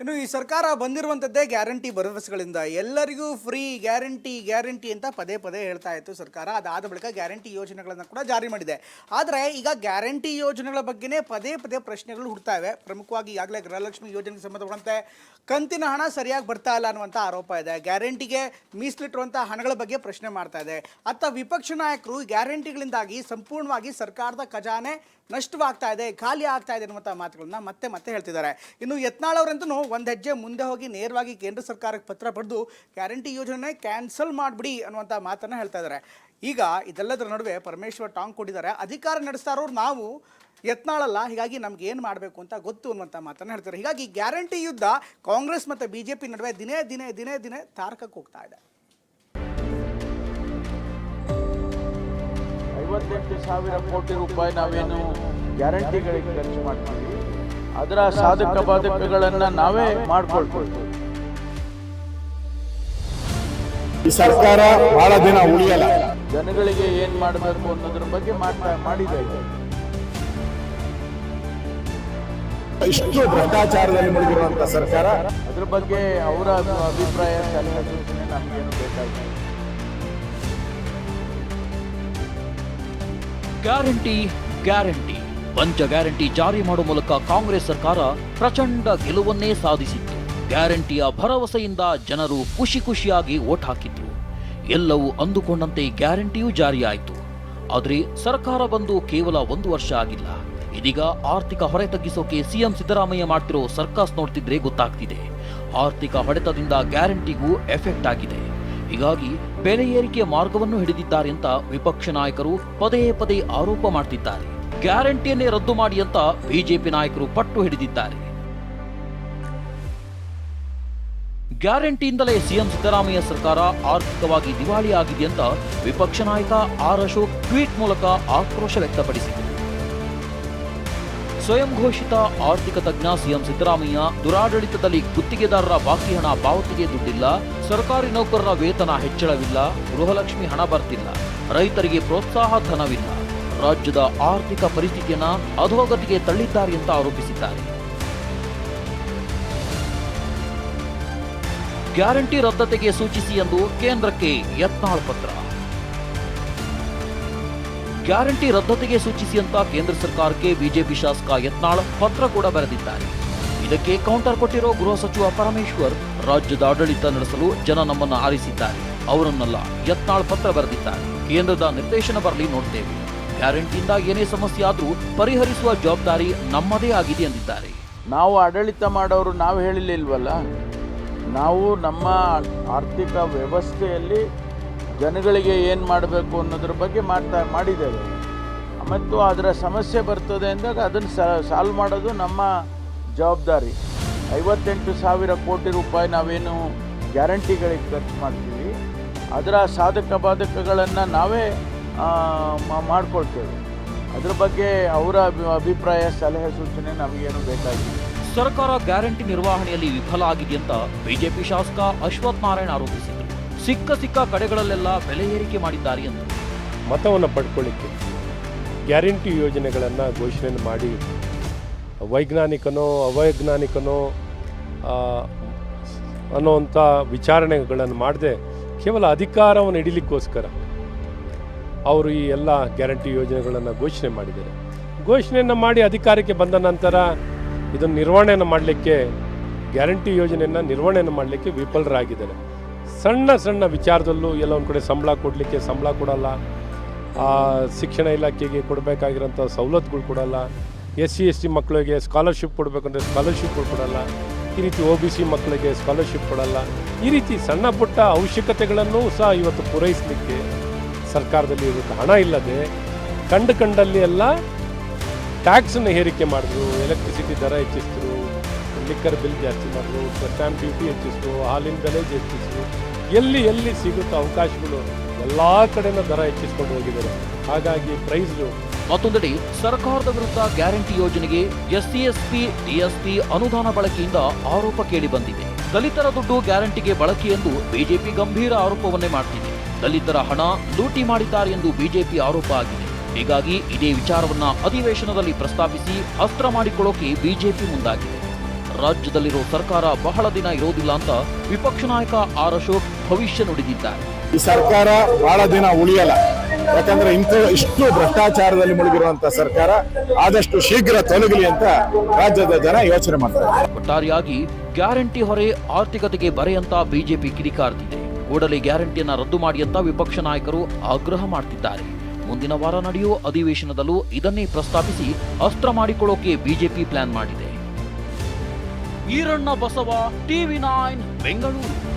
ಇನ್ನು ಈ ಸರ್ಕಾರ ಬಂದಿರುವಂಥದ್ದೇ ಗ್ಯಾರಂಟಿ ಭರವಸೆಗಳಿಂದ. ಎಲ್ಲರಿಗೂ ಫ್ರೀ, ಗ್ಯಾರಂಟಿ ಗ್ಯಾರಂಟಿ ಅಂತ ಪದೇ ಪದೇ ಹೇಳ್ತಾ ಇತ್ತು ಸರ್ಕಾರ. ಅದಾದ ಬಳಿಕ ಗ್ಯಾರಂಟಿ ಯೋಜನೆಗಳನ್ನು ಕೂಡ ಜಾರಿ ಮಾಡಿದೆ. ಆದರೆ ಈಗ ಗ್ಯಾರಂಟಿ ಯೋಜನೆಗಳ ಬಗ್ಗೆನೇ ಪದೇ ಪದೇ ಪ್ರಶ್ನೆಗಳು ಹುಡ್ತಾ ಇವೆ ಪ್ರಮುಖವಾಗಿ ಈಗಾಗಲೇ ಗೃಹಲಕ್ಷ್ಮಿ ಯೋಜನೆಗೆ ಸಂಬಂಧಪಟ್ಟಂತೆ ಕಂತಿನ ಹಣ ಸರಿಯಾಗಿ ಬರ್ತಾ ಇಲ್ಲ ಅನ್ನುವಂಥ ಆರೋಪ ಇದೆ. ಗ್ಯಾರಂಟಿಗೆ ಮೀಸಲಿಟ್ಟಿರುವಂಥ ಹಣಗಳ ಬಗ್ಗೆ ಪ್ರಶ್ನೆ ಮಾಡ್ತಾ ಇದೆ. ಅತ್ತ ವಿಪಕ್ಷ ನಾಯಕರು ಗ್ಯಾರಂಟಿಗಳಿಂದಾಗಿ ಸಂಪೂರ್ಣವಾಗಿ ಸರ್ಕಾರದ ಖಜಾನೆ ನಷ್ಟವಾಗ್ತಾ ಇದೆ, ಖಾಲಿ ಆಗ್ತಾ ಇದೆ ಅನ್ನುವಂಥ ಮಾತುಗಳನ್ನ ಮತ್ತೆ ಮತ್ತೆ ಹೇಳ್ತಿದ್ದಾರೆ. ಇನ್ನು ಯತ್ನಾಳ್ ಅವರಂತೂ ಒಂದು ಹೆಜ್ಜೆ ಮುಂದೆ ಹೋಗಿ ನೇರವಾಗಿ ಕೇಂದ್ರ ಸರ್ಕಾರಕ್ಕೆ ಪತ್ರ ಬರೆದು ಗ್ಯಾರಂಟಿ ಯೋಜನೆ ಕ್ಯಾನ್ಸಲ್ ಮಾಡಿಬಿಡಿ ಅನ್ನುವಂಥ ಮಾತನ್ನು ಹೇಳ್ತಾ ಇದ್ದಾರೆ ಈಗ ಇದೆಲ್ಲದರ ನಡುವೆ ಪರಮೇಶ್ವರ್ ಟಾಂಗ್ ಕೊಟ್ಟಿದ್ದಾರೆ. ಅಧಿಕಾರ ನಡೆಸ್ತಾ ಇರೋರು ನಾವು ಯತ್ನಾಳಲ್ಲ ಹೀಗಾಗಿ ನಮ್ಗೆ ಏನು ಮಾಡಬೇಕು ಅಂತ ಗೊತ್ತು ಅನ್ನುವಂಥ ಮಾತನ್ನು ಹೇಳ್ತಾರೆ ಹೀಗಾಗಿ ಗ್ಯಾರಂಟಿ ಯುದ್ಧ ಕಾಂಗ್ರೆಸ್ ಮತ್ತು ಬಿ ಜೆ ಪಿ ನಡುವೆ ದಿನೇ ದಿನೇ ದಿನೇ ದಿನೇ ತಾರಕಕ್ಕೆ ಹೋಗ್ತಾ ಇದೆ. ಐವತ್ತೆಂಟು ಸಾವಿರ ಕೋಟಿ ರೂಪಾಯಿ ನಾವೇನು ಗ್ಯಾರಂಟಿಗಳಿಗೆ ಖರ್ಚು ಮಾಡ್ತೀವಿ? ಅದರ ಸಾಧಕ ಬಾಧಕಗಳನ್ನ ನಾವೇ ಮಾಡ್ಕೊಳ್ತೀವಿ. ಈ ಸರ್ಕಾರ ಬಹಳ ದಿನ ಉಳಿಯಲ್ಲ. ಜನಗಳಿಗೆ ಏನ್ ಮಾಡಬೇಕು ಅನ್ನೋದ್ರ ಬಗ್ಗೆ ಮಾಡಿದೆ. ಇದು. ಇಷ್ಟು ಭ್ರಷ್ಟಾಚಾರದಲ್ಲಿ ಮುಳುಗಿರುವಂತ ಸರ್ಕಾರ. ಅದ್ರ ಬಗ್ಗೆ ಅವರ ಅಭಿಪ್ರಾಯ ಸಲಹೆ ಸೂಚನೆ ನಮಗೇನು ಬೇಕಾಗಿಲ್ಲ. ಗ್ಯಾರಂಟಿ ಗ್ಯಾರಂಟಿ ಪಂಚ ಗ್ಯಾರಂಟಿ ಜಾರಿ ಮಾಡುವ ಮೂಲಕ ಕಾಂಗ್ರೆಸ್ ಸರ್ಕಾರ ಪ್ರಚಂಡ ಗೆಲುವನ್ನೇ ಸಾಧಿಸಿತ್ತು. ಗ್ಯಾರಂಟಿಯ ಭರವಸೆಯಿಂದ ಜನರು ಖುಷಿ ಖುಷಿಯಾಗಿ ಓಟ್ ಹಾಕಿದ್ರು. ಎಲ್ಲವೂ ಅಂದುಕೊಂಡಂತೆ ಗ್ಯಾರಂಟಿಯೂ ಜಾರಿಯಾಯಿತು. ಆದರೆ ಸರ್ಕಾರ ಬಂದು ಕೇವಲ ಒಂದು ವರ್ಷ ಆಗಿಲ್ಲ. ಇದೀಗ ಆರ್ಥಿಕ ಹೊರೆ ತಗ್ಗಿಸೋಕೆ ಸಿಎಂ ಸಿದ್ದರಾಮಯ್ಯ ಮಾಡ್ತಿರೋ ಸರ್ಕಸ್ ನೋಡ್ತಿದ್ರೆ ಗೊತ್ತಾಗ್ತಿದೆ. ಆರ್ಥಿಕ ಹೊಡೆತದಿಂದ ಗ್ಯಾರಂಟಿಗೂ ಎಫೆಕ್ಟ್ ಆಗಿದೆ. ಹೀಗಾಗಿ ಬೆಲೆ ಏರಿಕೆ ಮಾರ್ಗವನ್ನು ಹಿಡಿದಿದ್ದಾರೆ ಅಂತ ವಿಪಕ್ಷ ನಾಯಕರು ಪದೇ ಪದೇ ಆರೋಪ ಮಾಡ್ತಿದ್ದಾರೆ. ಗ್ಯಾರಂಟಿಯನ್ನೇ ರದ್ದು ಮಾಡಿ ಅಂತ ಬಿಜೆಪಿ ನಾಯಕರು ಪಟ್ಟು ಹಿಡಿದಿದ್ದಾರೆ. ಗ್ಯಾರಂಟಿಯಿಂದಲೇ ಸಿಎಂ ಸಿದ್ದರಾಮಯ್ಯ ಸರ್ಕಾರ ಆರ್ಥಿಕವಾಗಿ ದಿವಾಳಿ ಆಗಿದೆ ಅಂತ ವಿಪಕ್ಷ ನಾಯಕ ಆರ್ ಅಶೋಕ್ ಟ್ವೀಟ್ ಮೂಲಕ ಆಕ್ರೋಶ ವ್ಯಕ್ತಪಡಿಸಿದರು. ಸ್ವಯಂ ಘೋಷಿತ ಆರ್ಥಿಕ ತಜ್ಞ ಸಿಎಂ ಸಿದ್ದರಾಮಯ್ಯ ದುರಾಡಳಿತದಲ್ಲಿ ಗುತ್ತಿಗೆದಾರರ ಬಾಕಿ ಹಣ ಪಾವತಿಗೆ ದುಡ್ಡಿಲ್ಲ, ಸರ್ಕಾರಿ ನೌಕರರ ವೇತನ ಹೆಚ್ಚಳವಿಲ್ಲ, ಗೃಹಲಕ್ಷ್ಮಿ ಹಣ ಬರ್ತಿಲ್ಲ, ರೈತರಿಗೆ ಪ್ರೋತ್ಸಾಹ ಧನವಿಲ್ಲ. ರಾಜ್ಯದ ಆರ್ಥಿಕ ಪರಿಸ್ಥಿತಿಯನ್ನ ಅಧೋಗತಿಗೆ ತಳ್ಳಿದ್ದಾರೆ ಅಂತ ಆರೋಪಿಸಿದ್ದಾರೆ. ಗ್ಯಾರಂಟಿ ರದ್ದತೆಗೆ ಸೂಚಿಸಿ ಎಂದು ಕೇಂದ್ರಕ್ಕೆ ಯತ್ನಾಳ್ ಪತ್ರ. ಗ್ಯಾರಂಟಿ ರದ್ದತೆಗೆ ಸೂಚಿಸಿ ಅಂತ ಕೇಂದ್ರ ಸರ್ಕಾರಕ್ಕೆ ಬಿಜೆಪಿ ಶಾಸಕ ಯತ್ನಾಳ್ ಪತ್ರ ಕೂಡ ಬರೆದಿದ್ದಾರೆ. ಇದಕ್ಕೆ ಕೌಂಟರ್ ಕೊಟ್ಟಿರೋ ಗೃಹ ಸಚಿವ ಪರಮೇಶ್ವರ್ ರಾಜ್ಯದ ಆಡಳಿತ ನಡೆಸಲು ಜನ ನಮ್ಮನ್ನ ಆರಿಸಿದ್ದಾರೆ. ಅವರನ್ನಲ್ಲ ಯತ್ನಾಳ್ ಪತ್ರ ಬರೆದಿದ್ದಾರೆ. ಕೇಂದ್ರದ ನಿರ್ದೇಶನ ಬರಲಿ ನೋಡ್ತೇವೆ. ಗ್ಯಾರಂಟಿಯಿಂದ ಏನೇ ಸಮಸ್ಯೆ ಆದರೂ ಪರಿಹರಿಸುವ ಜವಾಬ್ದಾರಿ ನಮ್ಮದೇ ಆಗಿದೆ ಎಂದಿದ್ದಾರೆ. ನಾವು ಆಡಳಿತ ಮಾಡೋರು ನಾವು ಹೇಳಿಲಿಲ್ವಲ್ಲ ನಾವು ನಮ್ಮ ಆರ್ಥಿಕ ವ್ಯವಸ್ಥೆಯಲ್ಲಿ ಜನಗಳಿಗೆ ಏನು ಮಾಡಬೇಕು ಅನ್ನೋದ್ರ ಬಗ್ಗೆ ಮಾಡ್ತಾ ಮಾಡಿದ್ದೇವೆ. ಮತ್ತು ಅದರ ಸಮಸ್ಯೆ ಬರ್ತದೆ ಅಂದಾಗ ಅದನ್ನು ಸಾಲ್ವ್ ಮಾಡೋದು ನಮ್ಮ ಜವಾಬ್ದಾರಿ. ಐವತ್ತೆಂಟು ಸಾವಿರ ಕೋಟಿ ರೂಪಾಯಿ ನಾವೇನು ಗ್ಯಾರಂಟಿಗಳಿಗೆ ಖರ್ಚು ಮಾಡ್ತೀವಿ. ಅದರ ಸಾಧಕ ಬಾಧಕಗಳನ್ನು ನಾವೇ ಮಾಡ್ಕೊಳ್ತೇವೆ. ಅದ್ರ ಬಗ್ಗೆ ಅವರ ಅಭಿಪ್ರಾಯ ಸಲಹೆ ಸೂಚನೆ ನಮಗೇನು ಬೇಕಾಗಿಲ್ಲ. ಸರ್ಕಾರ ಗ್ಯಾರಂಟಿ ನಿರ್ವಹಣೆಯಲ್ಲಿ ವಿಫಲ ಆಗಿದೆ ಅಂತ ಬಿಜೆಪಿ ಶಾಸಕ ಅಶ್ವಥ್ ನಾರಾಯಣ ಆರೋಪಿಸಿದರು. ಸಿಕ್ಕ ಸಿಕ್ಕ ಕಡೆಗಳಲ್ಲೆಲ್ಲ ಬೆಲೆ ಏರಿಕೆ ಮಾಡಿದ್ದಾರೆ ಎಂದು. ಮತವನ್ನು ಪಡ್ಕೊಳ್ಳಿಕ್ಕೆ ಗ್ಯಾರಂಟಿ ಯೋಜನೆಗಳನ್ನು ಘೋಷಣೆ ಮಾಡಿ ವೈಜ್ಞಾನಿಕನೋ ಅವೈಜ್ಞಾನಿಕನೋ ಅನ್ನೋವಂಥ ವಿಚಾರಣೆಗಳನ್ನು ಮಾಡದೆ ಕೇವಲ ಅಧಿಕಾರವನ್ನು ಹಿಡಿಲಿಕ್ಕೋಸ್ಕರ ಅವರು ಈ ಎಲ್ಲ ಗ್ಯಾರಂಟಿ ಯೋಜನೆಗಳನ್ನು ಘೋಷಣೆ ಮಾಡಿದ್ದಾರೆ. ಘೋಷಣೆಯನ್ನು ಮಾಡಿ ಅಧಿಕಾರಕ್ಕೆ ಬಂದ ನಂತರ ಇದನ್ನು ನಿರ್ವಹಣೆಯನ್ನು ಮಾಡಲಿಕ್ಕೆ ಗ್ಯಾರಂಟಿ ಯೋಜನೆಯನ್ನು ನಿರ್ವಹಣೆಯನ್ನು ಮಾಡಲಿಕ್ಕೆ ವಿಫಲರಾಗಿದ್ದಾರೆ. ಸಣ್ಣ ಸಣ್ಣ ವಿಚಾರದಲ್ಲೂ ಎಲ್ಲ ಒಂದು ಕಡೆ ಸಂಬಳ ಕೊಡಲಿಕ್ಕೆ ಸಂಬಳ ಕೊಡಲ್ಲ. ಶಿಕ್ಷಣ ಇಲಾಖೆಗೆ ಕೊಡಬೇಕಾಗಿರೋಂಥ ಸವಲತ್ತುಗಳು ಕೊಡಲ್ಲ. ಎಸ್ ಸಿ ಎಸ್ ಟಿ ಮಕ್ಕಳಿಗೆ ಸ್ಕಾಲರ್ಶಿಪ್ ಕೊಡಬೇಕಂದ್ರೆ ಸ್ಕಾಲರ್ಶಿಪ್ಗಳು ಕೊಡಲ್ಲ. ಈ ರೀತಿ ಒ ಬಿ ಸಿ ಮಕ್ಕಳಿಗೆ ಸ್ಕಾಲರ್ಶಿಪ್ ಕೊಡಲ್ಲ. ಈ ರೀತಿ ಸಣ್ಣ ಪುಟ್ಟ ಅವಶ್ಯಕತೆಗಳನ್ನು ಸಹ ಇವತ್ತು ಪೂರೈಸಲಿಕ್ಕೆ ಸರ್ಕಾರದಲ್ಲಿ ಇವತ್ತು ಹಣ ಇಲ್ಲದೆ ಕಂಡು ಕಂಡಲ್ಲಿ ಎಲ್ಲ ಟ್ಯಾಕ್ಸನ್ನು ಏರಿಕೆ ಮಾಡಿದ್ರು ಎಲೆಕ್ಟ್ರಿಸಿಟಿ ದರ ಹೆಚ್ಚಿಸಿದ್ರು ಲಿಕ್ಕರ್ ಬಿಲ್ ಜಾಸ್ತಿ ಮಾಡಿದ್ರು ಸ್ಟ್ಯಾಂಪ್ ಡ್ಯೂಟಿ ಹೆಚ್ಚಿಸಿದ್ರು, ಹಾಲಿನ ಬೆಲೆ ಹೆಚ್ಚಿಸಿದ್ರು. ಎಲ್ಲಿ ಎಲ್ಲಿ ಸಿಗುತ್ತೋ ಅವಕಾಶಗಳು ಎಲ್ಲ ಕಡೆನ ದರ ಹೆಚ್ಚಿಸ್ಕೊಂಡು ಹೋಗಿದ್ದಾರೆ. ಹಾಗಾಗಿ ಪ್ರೈಸು ಮತ್ತೊಂದೆಡೆ ಸರ್ಕಾರದ ವಿರುದ್ಧ ಗ್ಯಾರಂಟಿ ಯೋಜನೆಗೆ ಎಸ್ಸಿ ಎಸ್ಪಿ ಡಿಎಸ್ಪಿ ಅನುದಾನ ಬಳಕೆಯಿಂದ ಆರೋಪ ಕೇಳಿ ಬಂದಿದೆ. ದಲಿತರ ದುಡ್ಡು ಗ್ಯಾರಂಟಿಗೆ ಬಳಕೆ ಎಂದು ಬಿಜೆಪಿ ಗಂಭೀರ ಆರೋಪವನ್ನೇ ಮಾಡ್ತಿದೆ. ದಲಿತರ ಹಣ ಲೂಟಿ ಮಾಡಿದ್ದಾರೆ ಎಂದು ಬಿಜೆಪಿ ಆರೋಪ ಆಗಿದೆ. ಹೀಗಾಗಿ ಇದೇ ವಿಚಾರವನ್ನ ಅಧಿವೇಶನದಲ್ಲಿ ಪ್ರಸ್ತಾಪಿಸಿ ಅಸ್ತ್ರ ಮಾಡಿಕೊಳ್ಳೋಕೆ ಬಿಜೆಪಿ ಮುಂದಾಗಿದೆ. ರಾಜ್ಯದಲ್ಲಿರೋ ಸರ್ಕಾರ ಬಹಳ ದಿನ ಇರೋದಿಲ್ಲ ಅಂತ ವಿಪಕ್ಷ ನಾಯಕ ಆರ್ ಅಶೋಕ್ ಭವಿಷ್ಯ ನುಡಿದಿದ್ದಾರೆ. ಈ ಸರ್ಕಾರ ಬಹಳ ದಿನ ಉಳಿಯಲ್ಲ. ಯಾಕಂದ್ರೆ ಇಂಥ ಇಷ್ಟು ಭ್ರಷ್ಟಾಚಾರದಲ್ಲಿ ಮುಳುಗಿರುವಂತ ಸರ್ಕಾರ ಆದಷ್ಟು ಶೀಘ್ರ ತೊಲಗಲಿ ಅಂತ ರಾಜ್ಯದ ಜನ ಯೋಚನೆ ಮಾಡ್ತಾರೆ. ಒಟ್ಟಾರೆಯಾಗಿ ಗ್ಯಾರಂಟಿ ಹೊರೆ ಆರ್ಥಿಕತೆಗೆ ಬರೆಯಂತ ಬಿಜೆಪಿ ಕಿಡಿಕಾರ್ತಿದೆ. ಕೂಡಲೇ ಗ್ಯಾರಂಟಿಯನ್ನ ರದ್ದು ಮಾಡಿ ಅಂತ ವಿಪಕ್ಷ ನಾಯಕರು ಆಗ್ರಹ ಮಾಡ್ತಿದ್ದಾರೆ. ಮುಂದಿನ ವಾರ ನಡೆಯುವ ಅಧಿವೇಶನದಲ್ಲೂ ಇದನ್ನೇ ಪ್ರಸ್ತಾಪಿಸಿ ಅಸ್ತ್ರ ಮಾಡಿಕೊಳ್ಳೋಕೆ ಬಿಜೆಪಿ ಪ್ಲಾನ್ ಮಾಡಿದೆ. Eranna Basava, TV nine, Bengaluru.